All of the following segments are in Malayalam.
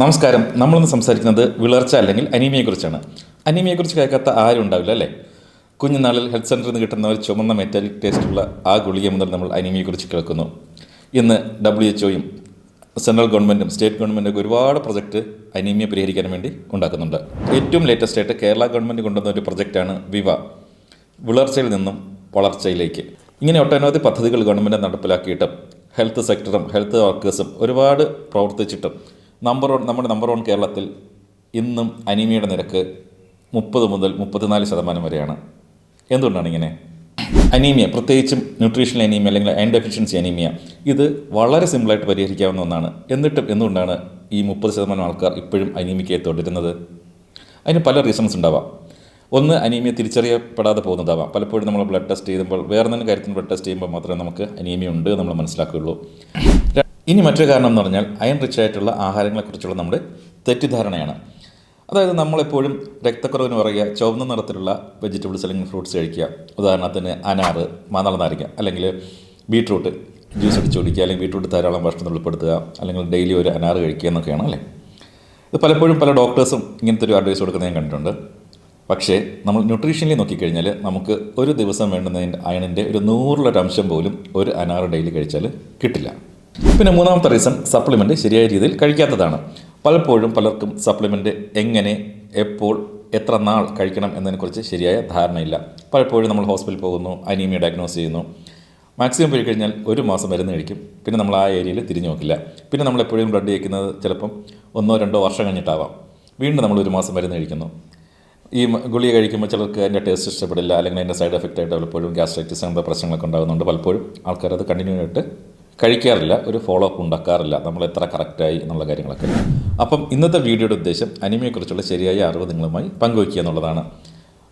നമസ്കാരം. നമ്മളിന്ന് സംസാരിക്കുന്നത് വിളർച്ച അല്ലെങ്കിൽ അനീമിയെക്കുറിച്ചാണ് അനീമിയെക്കുറിച്ച് കേൾക്കാത്ത ആരും ഉണ്ടാവില്ല അല്ലേ? കുഞ്ഞുനാളിൽ ഹെൽത്ത് സെന്ററിൽ നിന്ന് കിട്ടുന്ന ഒരു ചുമന്ന മെറ്റാലിക് ടേസ്റ്റുള്ള ആ ഗുളിക മുതൽ നമ്മൾ അനീമിയെക്കുറിച്ച് കേൾക്കുന്നു. ഇന്ന് ഡബ്ല്യു എച്ച് ഒയും സെൻട്രൽ ഗവൺമെന്റും സ്റ്റേറ്റ് ഗവൺമെന്റും ഒക്കെ ഒരുപാട് പ്രൊജക്റ്റ് അനീമിയ പരിഹരിക്കാൻ വേണ്ടി ഉണ്ടാക്കുന്നുണ്ട്. ഏറ്റവും ലേറ്റസ്റ്റ് ആയിട്ട് കേരള ഗവൺമെന്റ് കൊണ്ടുവന്ന ഒരു പ്രൊജക്റ്റാണ് വിവ. വിളർച്ചയിൽ നിന്നും വളർച്ചയിലേക്ക്. ഇങ്ങനെ ഒട്ടനവധി പദ്ധതികൾ ഗവൺമെന്റ് നടപ്പിലാക്കിയിട്ടും ഹെൽത്ത് സെക്ടറും ഹെൽത്ത് വർക്കേഴ്സും ഒരുപാട് പ്രവർത്തിച്ചിട്ടും നമ്പർ വൺ നമ്മുടെ നമ്പർ വൺ കേരളത്തിൽ ഇന്നും അനീമിയയുടെ നിരക്ക് മുപ്പത് മുതൽ മുപ്പത്തിനാല് ശതമാനം വരെയാണ്. എന്തുകൊണ്ടാണ് ഇങ്ങനെ? അനീമിയ പ്രത്യേകിച്ചും ന്യൂട്രീഷണൽ അനീമിയ അല്ലെങ്കിൽ അയൺ ഡെഫിഷ്യൻസി അനീമിയ ഇത് വളരെ സിമ്പിളായിട്ട് പരിഹരിക്കാവുന്ന ഒന്നാണ്. എന്നിട്ടും എന്തുകൊണ്ടാണ് ഈ മുപ്പത് ശതമാനം ആൾക്കാർ ഇപ്പോഴും അനീമിക്കയെ തുടരുന്നത് അതിന് പല റീസൺസ് ഉണ്ടാവാം. ഒന്ന് അനീമിയ തിരിച്ചറിയപ്പെടാതെ പോകുന്നതാവാം. പലപ്പോഴും നമ്മൾ ബ്ലഡ് ടെസ്റ്റ് ചെയ്യുമ്പോൾ വേറെ എന്തെങ്കിലും കാര്യത്തിന് ബ്ലഡ് ടെസ്റ്റ് ചെയ്യുമ്പോൾ മാത്രമേ നമുക്ക് അനീമിയ ഉണ്ട് നമ്മൾ മനസ്സിലാക്കുകയുള്ളൂ. ഇനി മറ്റൊരു കാരണം എന്ന് പറഞ്ഞാൽ അയൺ റിച്ച് ആയിട്ടുള്ള ആഹാരങ്ങളെക്കുറിച്ചുള്ള നമ്മുടെ തെറ്റിദ്ധാരണയാണ്. അതായത് നമ്മളെപ്പോഴും രക്തക്കുറവിന് പറയുക ചുവന്ന നിറത്തിലുള്ള വെജിറ്റബിൾസ് അല്ലെങ്കിൽ ഫ്രൂട്ട്സ് കഴിക്കുക. ഉദാഹരണത്തിന് അനാറ് മാതള നാരിക്ക അല്ലെങ്കിൽ ബീട്രൂട്ട് ജ്യൂസ് അടിച്ച് കുടിക്കുക അല്ലെങ്കിൽ ബീട്രൂട്ട് ധാരാളം ഭക്ഷണത്തിൽ ഉൾപ്പെടുത്തുക അല്ലെങ്കിൽ ഡെയിലി ഒരു അനാറ് കഴിക്കുക എന്നൊക്കെയാണ് അല്ലേ? ഇത് പലപ്പോഴും പല ഡോക്ടേഴ്സും ഇങ്ങനത്തെ ഒരു അഡ്വൈസ് കൊടുക്കുന്നത് ഞാൻ കണ്ടിട്ടുണ്ട്. പക്ഷേ നമ്മൾ ന്യൂട്രീഷനിൽ നോക്കിക്കഴിഞ്ഞാൽ നമുക്ക് ഒരു ദിവസം വേണ്ടുന്നതിന്റെ അയണിന്റെ ഒരു നൂറിലൊരു അംശം പോലും ഒരു അനാറ് ഡെയിലി കഴിച്ചാൽ കിട്ടില്ല. പിന്നെ മൂന്നാമത്തെ റീസൺ സപ്ലിമെന്റ് ശരിയായ രീതിയിൽ കഴിക്കാത്തതാണ്. പലപ്പോഴും പലർക്കും സപ്ലിമെന്റ് എങ്ങനെ എപ്പോൾ എത്ര നാൾ കഴിക്കണം എന്നതിനെക്കുറിച്ച് ശരിയായ ധാരണയില്ല. പലപ്പോഴും നമ്മൾ ഹോസ്പിറ്റലിൽ പോകുന്നു അനീമിയ ഡയഗ്നോസ് ചെയ്യുന്നു. മാക്സിമം പോയി കഴിഞ്ഞാൽ ഒരു മാസം മരുന്ന് കഴിക്കും. പിന്നെ നമ്മൾ ആ ഏരിയയിൽ തിരിഞ്ഞു നോക്കില്ല. പിന്നെ നമ്മൾ എപ്പോഴും ബ്ലഡ് കഴിക്കുന്നത് ചിലപ്പം ഒന്നോ രണ്ടോ വർഷം കഴിഞ്ഞിട്ടാവാം. വീണ്ടും നമ്മൾ ഒരു മാസം മരുന്ന് കഴിക്കുന്നു. ഈ ഗുളിക കഴിക്കുമ്പോൾ ചിലർക്ക് അതിന്റെ ടേസ്റ്റ് ഇഷ്ടപ്പെടില്ല. അല്ലെങ്കിൽ അതിന്റെ സൈഡ് എഫക്റ്റ് ആയിട്ട് പലപ്പോഴും ഗ്യാസ്ട്രൈറ്റിസ് അങ്ങനത്തെ പ്രശ്നങ്ങളൊക്കെ ഉണ്ടാകുന്നുണ്ട്. പലപ്പോഴും ആൾക്കാർ അത് കണ്ടിന്യൂ ആയിട്ട് കഴിക്കാറില്ല ഒരു ഫോളോ അപ്പ് ഉണ്ടാക്കാറില്ല. നമ്മൾ എത്ര കറക്റ്റായി എന്നുള്ള കാര്യങ്ങളൊക്കെ. അപ്പം ഇന്നത്തെ വീഡിയോയുടെ ഉദ്ദേശം അനിമയെക്കുറിച്ചുള്ള ശരിയായ അറിവ് നിങ്ങളുമായി പങ്കുവയ്ക്കുക എന്നുള്ളതാണ്.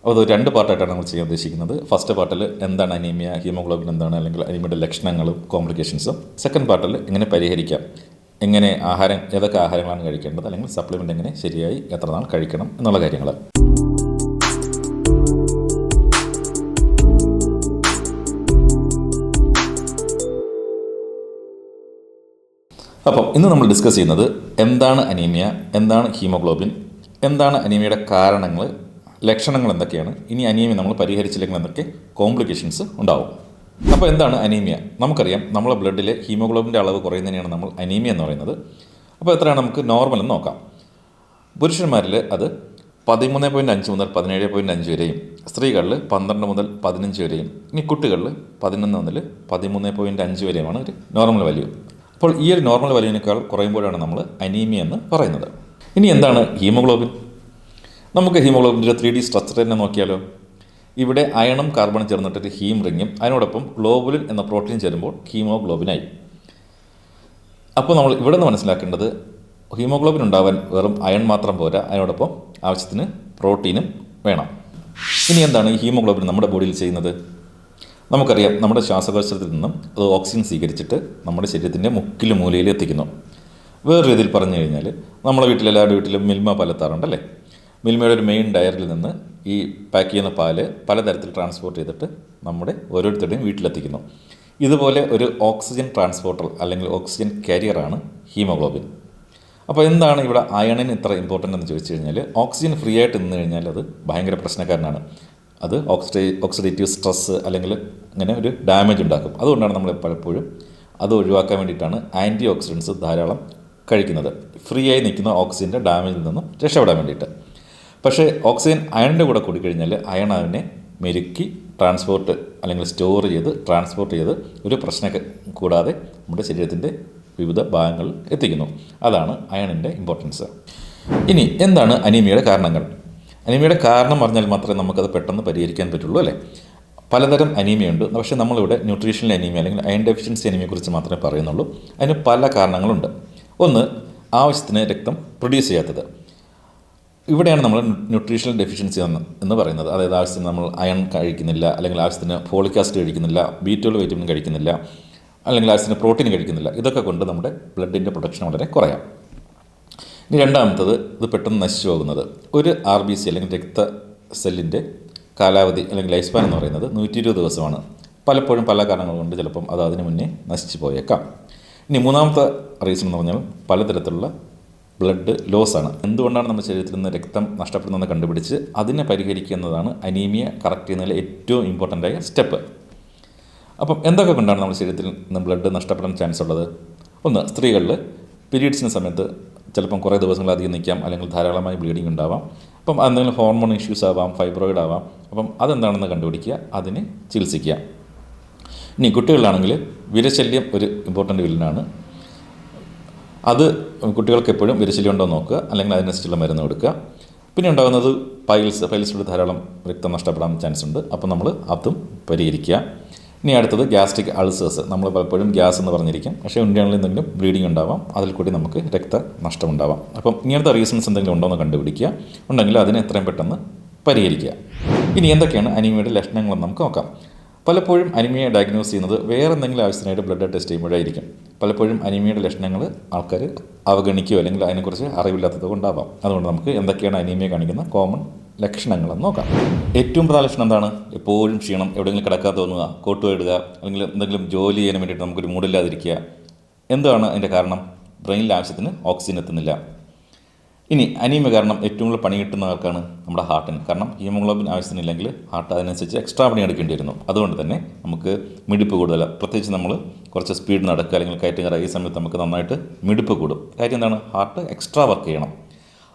അത് രണ്ട് പാർട്ടായിട്ടാണ് നമ്മൾ ചെയ്യാൻ ഉദ്ദേശിക്കുന്നത്. ഫസ്റ്റ് പാർട്ടിൽ എന്താണ് അനീമിയ ഹീമോഗ്ലോബിൻ എന്താണ് അല്ലെങ്കിൽ അനീമിയുടെ ലക്ഷണങ്ങളും കോംപ്ലിക്കേഷൻസും സെക്കൻഡ് പാർട്ടിൽ എങ്ങനെ പരിഹരിക്കാം എങ്ങനെ ആഹാരം ഏതൊക്കെ ആഹാരങ്ങളാണ് കഴിക്കേണ്ടത് അല്ലെങ്കിൽ സപ്ലിമെന്റ് എങ്ങനെ ശരിയായി എത്ര നാൾ കഴിക്കണം എന്നുള്ള കാര്യങ്ങൾ അപ്പം ഇന്ന് നമ്മൾ ഡിസ്കസ് ചെയ്യുന്നത് എന്താണ് അനീമിയ എന്താണ് ഹീമോഗ്ലോബിൻ എന്താണ് അനീമിയയുടെ കാരണങ്ങൾ ലക്ഷണങ്ങൾ എന്തൊക്കെയാണ് ഇനി അനീമിയ നമ്മൾ പരിഹരിച്ചില്ലെങ്കിൽ എന്തൊക്കെ കോംപ്ലിക്കേഷൻസ് ഉണ്ടാവും. അപ്പോൾ എന്താണ് അനീമിയ നമുക്കറിയാം നമ്മളെ ബ്ലഡിലെ ഹീമോഗ്ലോബിന്റെ അളവ് കുറയുന്നതിനെയാണ് നമ്മൾ അനീമിയ എന്ന് പറയുന്നത്. അപ്പോൾ എത്രയാണ് നമുക്ക് നോർമൽ എന്ന് നോക്കാം. പുരുഷന്മാരിൽ അത് പതിമൂന്ന് പോയിന്റ് അഞ്ച് മുതൽ പതിനേഴ് പോയിന്റ് അഞ്ച് വരെയും സ്ത്രീകളിൽ പന്ത്രണ്ട് മുതൽ പതിനഞ്ച് വരെയും ഇനി കുട്ടികളിൽ പതിനൊന്ന് മുതൽ പതിമൂന്ന് പോയിന്റ് അഞ്ച് വരെയുമാണ് ഒരു നോർമൽ വാല്യൂ അപ്പോൾ ഈ ഒരു നോർമൽ വാല്യൂവിനേക്കാൾ കുറയുമ്പോഴാണ് നമ്മൾ അനീമിയ എന്ന് പറയുന്നത്. ഇനി എന്താണ് ഹീമോഗ്ലോബിൻ നമുക്ക് ഹീമോഗ്ലോബിന്റെ ത്രീ ഡി സ്ട്രക്ചർ തന്നെ നോക്കിയാലോ. ഇവിടെ അയണും കാർബണും ചേർന്നിട്ടൊരു ഹീം റിങ്ങും അതിനോടൊപ്പം ഗ്ലോബുലിൻ എന്ന പ്രോട്ടീൻ ചേരുമ്പോൾ ഹീമോഗ്ലോബിനായി അപ്പോൾ നമ്മൾ ഇവിടെ നിന്ന് മനസ്സിലാക്കേണ്ടത് ഹീമോഗ്ലോബിൻ ഉണ്ടാവാൻ വെറും അയൺ മാത്രം പോരാ അതിനോടൊപ്പം ആവശ്യത്തിന് പ്രോട്ടീനും വേണം. ഇനി എന്താണ് ഈ ഹീമോഗ്ലോബിൻ നമ്മുടെ ബോഡിയിൽ ചെയ്യുന്നത്? നമുക്കറിയാം നമ്മുടെ ശ്വാസകോശത്തിൽ നിന്നും അത് ഓക്സിജൻ സ്വീകരിച്ചിട്ട് നമ്മുടെ ശരീരത്തിന്റെ മുക്കിൽ മൂലയിൽ എത്തിക്കുന്നു. വേറൊരു രീതിയിൽ പറഞ്ഞു കഴിഞ്ഞാൽ നമ്മുടെ വീട്ടിൽ എല്ലാവരുടെ വീട്ടിലും മിൽമ പാലെത്താറുണ്ടല്ലേ? മിൽമയുടെ ഒരു മെയിൻ ഡയറിൽ നിന്ന് ഈ പാക്ക് ചെയ്യുന്ന പാൽ പലതരത്തിൽ ട്രാൻസ്പോർട്ട് ചെയ്തിട്ട് നമ്മുടെ ഓരോരുത്തരുടെയും വീട്ടിലെത്തിക്കുന്നു. ഇതുപോലെ ഒരു ഓക്സിജൻ ട്രാൻസ്പോർട്ടർ അല്ലെങ്കിൽ ഓക്സിജൻ കാരിയറാണ് ഹീമോഗ്ലോബിൻ അപ്പോൾ എന്താണ് ഇവിടെ അയണിന് ഇത്ര ഇമ്പോർട്ടന്റ് എന്ന് ചോദിച്ചു കഴിഞ്ഞാൽ ഓക്സിജൻ ഫ്രീ ആയിട്ട് നിന്ന് കഴിഞ്ഞാൽ അത് ഭയങ്കര പ്രശ്നക്കാരനാണ്. അത് ഓക്സിഡേ ഓക്സിഡേറ്റീവ് സ്ട്രെസ് അല്ലെങ്കിൽ ഇങ്ങനെ ഒരു ഡാമേജ് ഉണ്ടാക്കും. അതുകൊണ്ടാണ് നമ്മൾ പലപ്പോഴും അത് ഒഴിവാക്കാൻ വേണ്ടിയിട്ടാണ് ആന്റി ഓക്സിഡൻസ് ധാരാളം കഴിക്കുന്നത്. ഫ്രീ ആയി നിൽക്കുന്ന ഓക്സിജന്റെ ഡാമേജിൽ നിന്നും രക്ഷപ്പെടാൻ വേണ്ടിയിട്ട്. പക്ഷേ ഓക്സിജൻ അയണിന്റെ കൂടെ കൂടിക്കഴിഞ്ഞാൽ അയൺ അതിനെ മെരുക്കി ട്രാൻസ്പോർട്ട് അല്ലെങ്കിൽ സ്റ്റോർ ചെയ്ത് ട്രാൻസ്പോർട്ട് ചെയ്ത് ഒരു പ്രശ്നം കൂടാതെ നമ്മുടെ ശരീരത്തിന്റെ വിവിധ ഭാഗങ്ങളിൽ എത്തിക്കുന്നു. അതാണ് അയണിന്റെ ഇമ്പോർട്ടൻസ് ഇനി എന്താണ് അനീമിയയുടെ കാരണങ്ങൾ? അനീമിയയുടെ കാരണം പറഞ്ഞാൽ മാത്രമേ നമുക്കത് പെട്ടെന്ന് പരിഹരിക്കാൻ പറ്റുള്ളൂ അല്ലേ? പലതരം അനീമിയുണ്ട്. പക്ഷേ നമ്മളിവിടെ ന്യൂട്രീഷണൽ അനീമിയ അല്ലെങ്കിൽ അയൺ ഡെഫിഷ്യൻസി അനീമിയെക്കുറിച്ച് മാത്രമേ പറയുന്നുള്ളൂ. അതിന് പല കാരണങ്ങളുണ്ട്. ഒന്ന് ആവശ്യത്തിന് രക്തം പ്രൊഡ്യൂസ് ചെയ്യാത്തത്. ഇവിടെയാണ് നമ്മൾ ന്യൂട്രീഷണൽ ഡെഫിഷ്യൻസി എന്ന് എന്ന് പറയുന്നത്. അതായത് ആവശ്യത്തിന് നമ്മൾ അയൺ കഴിക്കുന്നില്ല അല്ലെങ്കിൽ ആവശ്യത്തിന് ഫോളിക് ആസിഡ് കഴിക്കുന്നില്ല ബി ട്വൽവ് വൈറ്റമിൻ കഴിക്കുന്നില്ല അല്ലെങ്കിൽ ആവശ്യത്തിന് പ്രോട്ടീൻ കഴിക്കുന്നില്ല. ഇതൊക്കെ കൊണ്ട് നമ്മുടെ ബ്ലഡിന്റെ പ്രൊഡക്ഷൻ വളരെ കുറയാം ഇനി രണ്ടാമത്തത് ഇത് പെട്ടെന്ന് നശിച്ചു പോകുന്നത്. ഒരു ആർ ബി സി അല്ലെങ്കിൽ രക്ത സെല്ലിന്റെ കാലാവധി അല്ലെങ്കിൽ ലൈഫ് സ്പാൻ എന്ന് പറയുന്നത് നൂറ്റി ഇരുപത് ദിവസമാണ്. പലപ്പോഴും പല കാരണങ്ങൾ കൊണ്ട് ചിലപ്പം അത് അതിന് മുന്നേ നശിച്ചു പോയേക്കാം. ഇനി മൂന്നാമത്തെ റീസൺ എന്ന് പറഞ്ഞാൽ പലതരത്തിലുള്ള ബ്ലഡ് ലോസ് ആണ്. എന്തുകൊണ്ടാണ് നമ്മുടെ ശരീരത്തിൽ നിന്ന് രക്തം നഷ്ടപ്പെടുന്നതെന്ന് കണ്ടുപിടിച്ച് അതിനെ പരിഹരിക്കുന്നതാണ് അനീമിയ കറക്റ്റ് ചെയ്യുന്നതിലെ ഏറ്റവും ഇമ്പോർട്ടന്റ് ആയ സ്റ്റെപ്പ് അപ്പം എന്തൊക്കെ കൊണ്ടാണ് നമ്മുടെ ശരീരത്തിൽ നിന്ന് ബ്ലഡ് നഷ്ടപ്പെടാൻ ചാൻസ് ഉള്ളത്? ഒന്ന് സ്ത്രീകളിൽ പീരീഡ്സിന് സമയത്ത് ചിലപ്പം കുറേ ദിവസങ്ങൾ അധികം നിൽക്കാം അല്ലെങ്കിൽ ധാരാളമായി ബ്ലീഡിങ് ഉണ്ടാവാം. അപ്പം എന്തെങ്കിലും ഹോർമോൺ ഇഷ്യൂസ് ആവാം ഫൈബ്രോയിഡ് ആവാം അപ്പം അതെന്താണെന്ന് കണ്ടുപിടിക്കുക അതിനെ ചികിത്സിക്കുക. ഇനി കുട്ടികളിലാണെങ്കിൽ വിരശല്യം ഒരു ഇമ്പോർട്ടന്റ് വില്ലനാണ് അത് കുട്ടികൾക്ക് എപ്പോഴും വിരശല്യം ഉണ്ടോ നോക്കുക അല്ലെങ്കിൽ അതിനനുസരിച്ചുള്ള മരുന്ന് കൊടുക്കുക. പിന്നെ ഉണ്ടാകുന്നത് പൈൽസ് പൈൽസിലൂടെ ധാരാളം രക്തം നഷ്ടപ്പെടാൻ ചാൻസ് ഉണ്ട്. അപ്പോൾ നമ്മൾ അതും പരിഹരിക്കുക. ഇനി അടുത്തത് ഗ്യാസ്ട്രിക് അൾസേഴ്സ് നമ്മൾ പലപ്പോഴും ഗ്യാസ് എന്ന് പറഞ്ഞിരിക്കും. പക്ഷേ ഉണ്ടാണെങ്കിൽ എന്തെങ്കിലും ബ്ലീഡിംഗ് ഉണ്ടാവാം അതിൽ കൂടി നമുക്ക് രക്ത നഷ്ടമുണ്ടാവാം അപ്പം ഇങ്ങനത്തെ റീസൺസ് എന്തെങ്കിലും ഉണ്ടോ എന്ന് കണ്ടുപിടിക്കുക. ഉണ്ടെങ്കിൽ അതിനെ എത്രയും പെട്ടെന്ന് പരിഹരിക്കുക. ഇനി എന്തൊക്കെയാണ് അനീമിയയുടെ ലക്ഷണങ്ങളെന്ന് നമുക്ക് നോക്കാം. പലപ്പോഴും അനിമിയ ഡയഗ്നോസ് ചെയ്യുന്നത് വേറെ എന്തെങ്കിലും ആവശ്യത്തിനായിട്ട് ബ്ലഡ് ടെസ്റ്റ് ചെയ്യുമ്പോഴായിരിക്കും പലപ്പോഴും അനീമിയയുടെ ലക്ഷണങ്ങൾ ആൾക്കാർ അവഗണിക്കുകയോ അല്ലെങ്കിൽ അതിനെക്കുറിച്ച് അറിവില്ലാത്തത് കൊണ്ടാവാം അതുകൊണ്ട് നമുക്ക് എന്തൊക്കെയാണ് അനീമിയ കാണിക്കുന്ന കോമൺ ലക്ഷണങ്ങളെന്ന് നോക്കാം. ഏറ്റവും പ്രധാന ലക്ഷണം എന്താണ്? എപ്പോഴും ക്ഷീണം എവിടെയെങ്കിലും കിടക്കാൻ തോന്നുക കോട്ട് ഇടുക അല്ലെങ്കിൽ എന്തെങ്കിലും ജോലി ചെയ്യാൻ വേണ്ടിയിട്ട് നമുക്കൊരു മൂടില്ലാതിരിക്കുക. എന്താണ് അതിന്റെ കാരണം? ബ്രെയിനിൽ ആവശ്യത്തിന് ഓക്സിജൻ എത്തുന്നില്ല. ഇനി അനീമിയ കാരണം ഏറ്റവും കൂടുതൽ പണി കിട്ടുന്ന ആൾക്കാണ് നമ്മുടെ ഹാർട്ടിന്. കാരണം ഹീമോഗ്ലോബിൻ ആവശ്യത്തിനില്ലെങ്കിൽ ഹാർട്ട് അതിനനുസരിച്ച് എക്സ്ട്രാ പണി എടുക്കേണ്ടി വരുന്നു അതുകൊണ്ട് തന്നെ നമുക്ക് മിടിപ്പ് കൂടുതൽ. പ്രത്യേകിച്ച് നമ്മൾ കുറച്ച് സ്പീഡ് നടക്കുക അല്ലെങ്കിൽ കയറ്റം കയറുക ഈ സമയത്ത് നമുക്ക് നന്നായിട്ട് മിടിപ്പ് കൂടും. കാര്യം എന്താണ്? ഹാർട്ട് എക്സ്ട്രാ വർക്ക് ചെയ്യണം.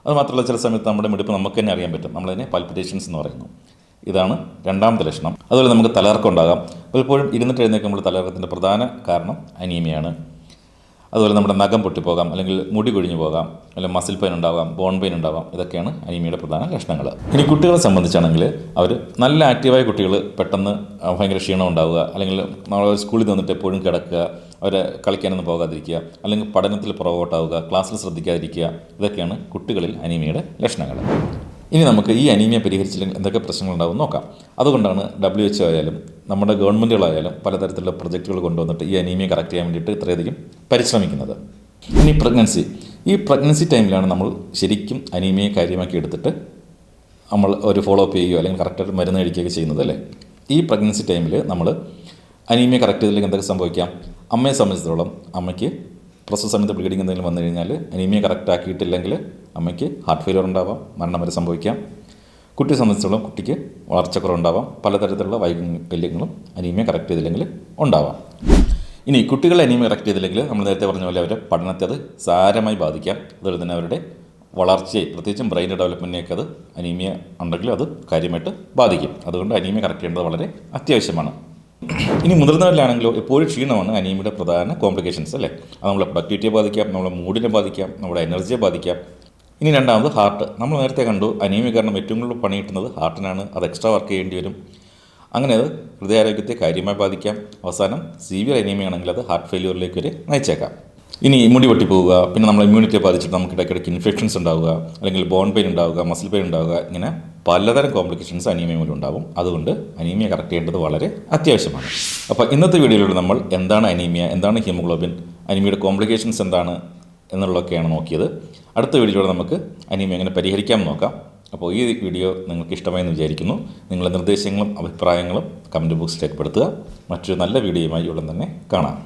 അത് മാത്രമല്ല ചില സമയത്ത് നമ്മുടെ മിടിപ്പ് നമുക്ക് തന്നെ അറിയാൻ പറ്റും. നമ്മളതിനെ പാൽപിറ്റേഷൻസ് എന്ന് പറയുന്നു. ഇതാണ് രണ്ടാമത്തെ ലക്ഷണം. അതുപോലെ നമുക്ക് തലകറക്കം ഉണ്ടാകാം. പലപ്പോഴും ഇരുന്നിട്ട് എഴുന്നേൽക്കുമ്പോൾ തലകറക്കത്തിന്റെ പ്രധാന കാരണം അനീമിയാണ് അതുപോലെ നമ്മുടെ നഖം പൊട്ടിപ്പോകാം അല്ലെങ്കിൽ മുടി കൊഴിഞ്ഞു പോകാം അല്ലെങ്കിൽ മസിൽ പെയിൻ ഉണ്ടാകാം ബോൺ പെയിൻ ഉണ്ടാവാം ഇതൊക്കെയാണ് അനീമിയയുടെ പ്രധാന ലക്ഷണങ്ങൾ. ഇനി കുട്ടികളെ സംബന്ധിച്ചാണെങ്കിൽ അവർ നല്ല ആക്റ്റീവായ കുട്ടികൾ പെട്ടെന്ന് ഭയങ്കര ക്ഷീണം ഉണ്ടാവുക അല്ലെങ്കിൽ നമ്മൾ സ്കൂളിൽ നിന്നിട്ട് എപ്പോഴും കിടക്കുക അവർ കളിക്കാനൊന്നും പോകാതിരിക്കുക അല്ലെങ്കിൽ പഠനത്തിൽ പുറകോട്ടാവുക ക്ലാസ്സിൽ ശ്രദ്ധിക്കാതിരിക്കുക ഇതൊക്കെയാണ് കുട്ടികളിൽ അനീമിയയുടെ ലക്ഷണങ്ങൾ. ഇനി നമുക്ക് ഈ അനീമിയ പരിഹരിച്ചില്ലെങ്കിൽ എന്തൊക്കെ പ്രശ്നങ്ങളുണ്ടാവും നോക്കാം. അതുകൊണ്ടാണ് ഡബ്ല്യു എച്ച് ആയാലും നമ്മുടെ ഗവൺമെന്റുകളായാലും പലതരത്തിലുള്ള പ്രൊജക്റ്റുകൾ കൊണ്ടുവന്നിട്ട് ഈ അനീമിയ കറക്റ്റ് ചെയ്യാൻ വേണ്ടിയിട്ട് ഇത്രയധികം പരിശ്രമിക്കുന്നത്. ഇനി പ്രഗ്നൻസി ഈ പ്രഗ്നൻസി ടൈമിലാണ് നമ്മൾ ശരിക്കും അനീമിയെ കാര്യമാക്കി എടുത്തിട്ട് നമ്മൾ ഒരു ഫോളോ അപ്പ് ചെയ്യുകയോ അല്ലെങ്കിൽ കറക്റ്റായിട്ട് മരുന്ന് കഴിക്കുകയൊക്കെ ചെയ്യുന്നത് അല്ലേ? ഈ പ്രഗ്നൻസി ടൈമിൽ നമ്മൾ അനീമിയ കറക്റ്റ് ചെയ്തില്ലെങ്കിൽ എന്തൊക്കെ സംഭവിക്കാം? അമ്മയെ സംബന്ധിച്ചിടത്തോളം അമ്മയ്ക്ക് പ്രസവ സമയത്ത് ബ്ലീഡിങ് എന്തെങ്കിലും വന്നു കഴിഞ്ഞാൽ അനീമിയ കറക്റ്റ് ആക്കിയിട്ടില്ലെങ്കിൽ അമ്മയ്ക്ക് ഹാർട്ട് ഫെയിലിയർ ഉണ്ടാവാം മരണം വരെ സംഭവിക്കാം. കുട്ടിയെ സംബന്ധിച്ചിടത്തോളം കുട്ടിക്ക് വളർച്ചക്കുറവുണ്ടാവാം പലതരത്തിലുള്ള വൈകല്യങ്ങളും അനീമിയ കറക്റ്റ് ചെയ്തില്ലെങ്കിൽ ഉണ്ടാവാം. ഇനി കുട്ടികളെ അനീമിയ കറക്റ്റ് ചെയ്തില്ലെങ്കിൽ നമ്മൾ നേരത്തെ പറഞ്ഞ പോലെ അവരെ പഠനത്തെ അത് സാരമായി ബാധിക്കാം. അതുപോലെ തന്നെ അവരുടെ വളർച്ചയെ പ്രത്യേകിച്ചും ബ്രെയിൻ ഡെവലപ്മെന്റിനെയൊക്കെ അത് അനീമിയ ഉണ്ടെങ്കിൽ അത് കാര്യമായിട്ട് ബാധിക്കും. അതുകൊണ്ട് അനീമിയ കറക്റ്റ് ചെയ്യേണ്ടത് വളരെ അത്യാവശ്യമാണ്. ഇനി മുതിർന്നവരിലാണെങ്കിലോ എപ്പോഴും ക്ഷീണമാണ് അനീമിയുടെ പ്രധാന കോംപ്ലിക്കേഷൻസ് അല്ലേ? അത് നമ്മളെ പ്രൊഡക്ടിവിറ്റിയെ ബാധിക്കാം നമ്മളെ മൂഡിനെ ബാധിക്കാം നമ്മുടെ എനർജിയെ ബാധിക്കാം ഇനി രണ്ടാമത് ഹാർട്ട്. നമ്മൾ നേരത്തെ കണ്ടു അനീമിയ കാരണം ഏറ്റവും കൂടുതൽ പണി കിട്ടുന്നത് ഹാർട്ടിനാണ്. അത് എക്സ്ട്രാ വർക്ക് ചെയ്യേണ്ടി വരും. അങ്ങനെ അത് ഹൃദയാരോഗ്യത്തെ കാര്യമായി ബാധിക്കാം. അവസാനം സീവിയർ അനീമിയ ആണെങ്കിൽ അത് ഹാർട്ട് ഫെയിലിയറിലേക്ക് വരെ നയിച്ചേക്കാം. ഇനി മുടി പൊട്ടി പോവുക പിന്നെ നമ്മൾ ഇമ്മ്യൂണിറ്റിയെ ബാധിച്ചിട്ട് നമുക്ക് ഇടയ്ക്കിടയ്ക്ക് ഇൻഫെക്ഷൻസ് ഉണ്ടാവുക അല്ലെങ്കിൽ ബോൺ പെയിൻ ഉണ്ടാവുക മസിൽ പെയിൻ ഉണ്ടാവുക ഇങ്ങനെ പലതരം കോംപ്ലിക്കേഷൻസ് അനീമിയ മൂലം ഉണ്ടാവും. അതുകൊണ്ട് അനീമിയ കറക്റ്റ് ചെയ്യേണ്ടത് വളരെ അത്യാവശ്യമാണ്. അപ്പോൾ ഇന്നത്തെ വീഡിയോയിലൂടെ നമ്മൾ എന്താണ് അനീമിയ എന്താണ് ഹീമോഗ്ലോബിൻ അനീമിയയുടെ കോംപ്ലിക്കേഷൻസ് എന്താണ് എന്നുള്ളതൊക്കെയാണ് നോക്കിയത്. അടുത്ത വീഡിയോയിലൂടെ നമുക്ക് അനീമിയ എങ്ങനെ പരിഹരിക്കാമെന്ന് നോക്കാം. അപ്പോൾ ഈ വീഡിയോ നിങ്ങൾക്ക് ഇഷ്ടമായെന്ന് വിചാരിക്കുന്നു. നിങ്ങളുടെ നിർദ്ദേശങ്ങളും അഭിപ്രായങ്ങളും കമന്റ് ബോക്സിൽ രേഖപ്പെടുത്തുക. മറ്റൊരു നല്ല വീഡിയോയുമായി ഉടൻ തന്നെ കാണാം.